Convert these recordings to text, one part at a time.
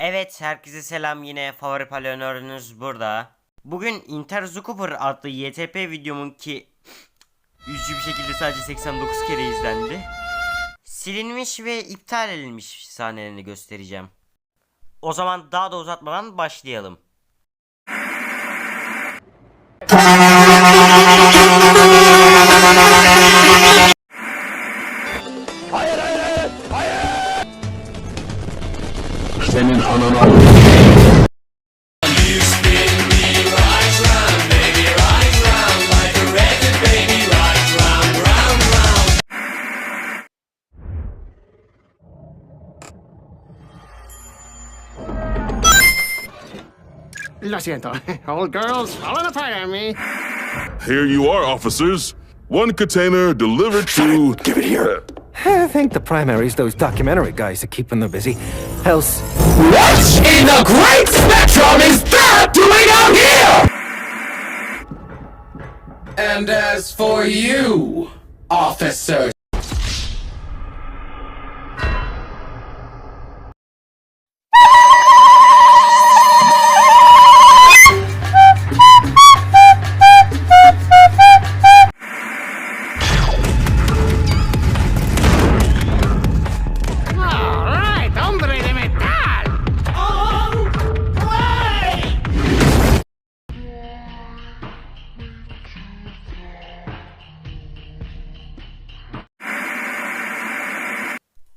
Evet herkese selam yine favori palyonörünüz burada. Bugün Inter Cooper adlı YTP videomun ki üzücü bir şekilde sadece 89 kere izlendi. Silinmiş ve iptal edilmiş sahnelerini göstereceğim. O zaman daha da uzatmadan başlayalım. Senin ananı Lo siento. Old girl's falling apart on me. Here you are, officers. One container delivered to. Give it here. I think the primary's those documentary guys are keeping them busy. Else, What in the great spectrum is that doing out here? And as for you, officer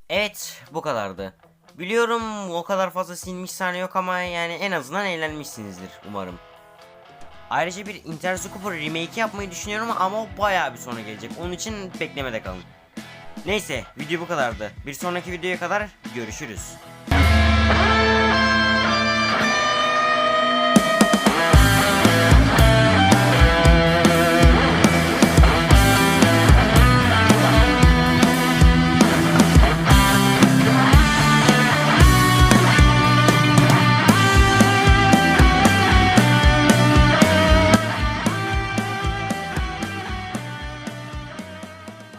Evet bu kadardı. Biliyorum o kadar fazla silmiş sahne yok ama yani en azından eğlenmişsinizdir umarım. Ayrıca bir Inter Cooper remake yapmayı düşünüyorum ama o bayağı bir sonra gelecek. Onun için beklemede kalın. Neyse video bu kadardı. Bir sonraki videoya kadar görüşürüz.